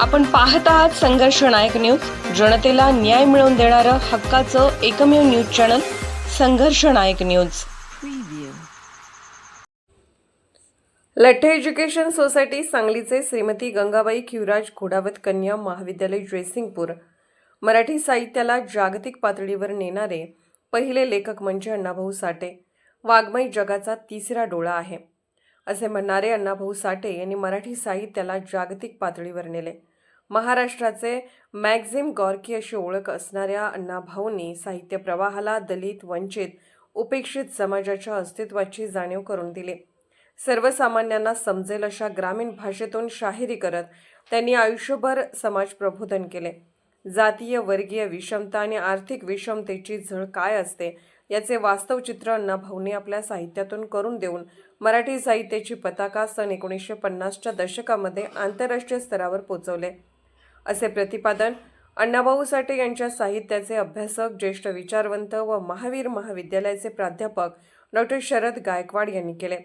आपण पाहत आहात संघर्ष नायक न्यूज. जनतेला न्याय मिळवून देणारं हक्काचं एकमेव news channel Sangharsh Nayak news. Latthe education society सांगलीचे श्रीमती गंगाबाई खिवराज घोडावत कन्या महाविद्यालय जयसिंगपूर. मराठी साहित्याला जागतिक पातळीवर नेणारे पहिले लेखक म्हणजे अण्णाभाऊ साठे. वाङ्मय जगाचा तिसरा डोळा आहे. असे म्हणणारे अण्णाभाऊ साठे यांनी मराठी साहित्याला जागतिक पातळीवर नेले. महाराष्ट्राचे मॅक्झिम गॉर्की अशी ओळख असणाऱ्या अण्णाभाऊंनी साहित्य प्रवाहाला दलित वंचित उपेक्षित समाजाच्या अस्तित्वाची जाणीव करून दिली. सर्वसामान्यांना समजेल अशा ग्रामीण भाषेतून शाहिरी करत त्यांनी आयुष्यभर समाज प्रबोधन केले. जातीय वर्गीय विषमता आणि आर्थिक विषमतेची झळ काय असते याचे वास्तव चित्र अण्णाभाऊंनी आपल्या साहित्यातून करून देऊन मराठी साहित्याची पताका सन एकोणीसशे पन्नासच्या दशकामध्ये आंतरराष्ट्रीय स्तरावर पोचवले. असे प्रतिपादन अण्णाभाऊ साठे यांच्या साहित्याचे अभ्यासक ज्येष्ठ विचारवंत व महावीर महाविद्यालयाचे प्राध्यापक डॉक्टर शरद गायकवाड यांनी केले.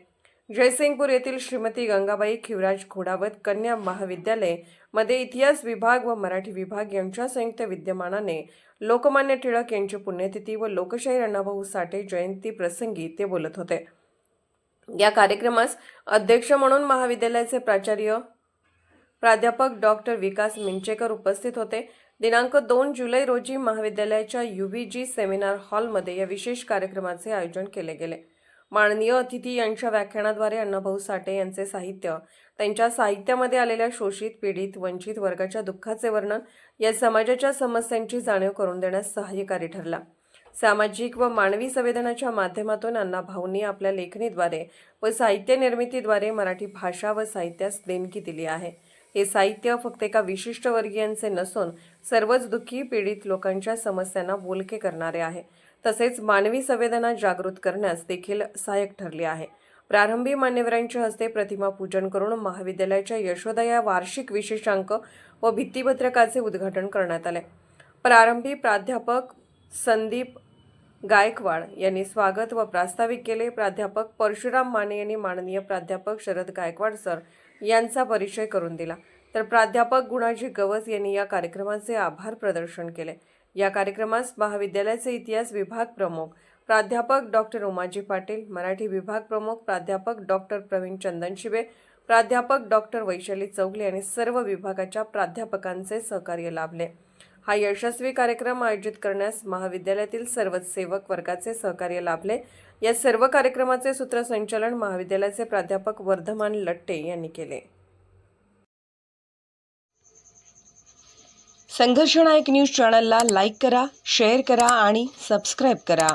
जयसिंगपूर येथील श्रीमती गंगाबाई खिवराज घोडावत कन्या महाविद्यालयमध्ये इतिहास विभाग व मराठी विभाग यांच्या संयुक्त विद्यमानाने लोकमान्य टिळक यांची पुण्यतिथी व लोकशाहीर अण्णाभाऊ साठे जयंती प्रसंगी ते बोलत होते. या कार्यक्रमास अध्यक्ष म्हणून महाविद्यालयाचे प्राचार्य प्राध्यापक डॉक्टर विकास मिंचेकर उपस्थित होते. दिनांक दोन जुलै रोजी महाविद्यालयाच्या युव्हीजी सेमिनार हॉलमध्ये या विशेष कार्यक्रमाचे आयोजन केले गेले. माननीय अतिथी यांच्या व्याख्यानाद्वारे अण्णाभाऊ साठे यांचे साहित्य त्यांच्या साहित्यामध्ये आलेल्या शोषित पीडित वंचित वर्गाच्या दुःखाचे वर्णन या समाजाच्या समस्यांची जाणीव करून देण्यास सहाय्यकारी ठरला. सामाजिक व मानवी संवेदनाच्या माध्यमातून अण्णाभाऊंनी आपल्या लेखणीद्वारे व साहित्य निर्मितीद्वारे मराठी भाषा व साहित्यास देणगी दिली आहे. हे साहित्य फक्त एका विशिष्ट वर्गीयांचे नसून सर्वच दुःखी पीडित लोकांच्या समस्यांना बोलके करणारे आहे. तसेच मानवी संवेदना जागृत करण्यास देखील सहाय्यक ठरले आहे. प्रारंभी मान्यवरांच्या हस्ते प्रतिमा पूजन करून महाविद्यालयाच्या यशोदा या वार्षिक विशेषांक व भित्तीपत्रकाचे उद्घाटन करण्यात आले. प्रारंभी प्राध्यापक संदीप गायकवाड यांनी स्वागत व प्रास्ताविक केले. प्राध्यापक परशुराम माने यांनी माननीय प्राध्यापक शरद गायकवाड सर यांचा परिचय करून दिला. तर प्राध्यापक गुणाजी गवस यांनी या कार्यक्रमाचे आभार प्रदर्शन केले. या कार्यक्रमास महाविद्यालयाचे इतिहास विभाग प्रमुख प्राध्यापक डॉक्टर उमाजी पाटील मराठी विभाग प्रमुख प्राध्यापक डॉक्टर प्रवीण चंदनशिबे प्राध्यापक डॉक्टर वैशाली चौगले आणि सर्व विभागाच्या प्राध्यापकांचे सहकार्य लाभले. हा यशस्वी कार्यक्रम आयोजित करण्यास महाविद्यालयातील सर्वच सेवक वर्गाचे सहकार्य लाभले. या सर्व कार्यक्रमाचे सूत्रसंचालन महाविद्यालयाचे प्राध्यापक वर्धमान लट्टे यांनी केले. संघर्ष नायक न्यूज चॅनलला लाईक करा शेअर करा आणि सबस्क्राईब करा.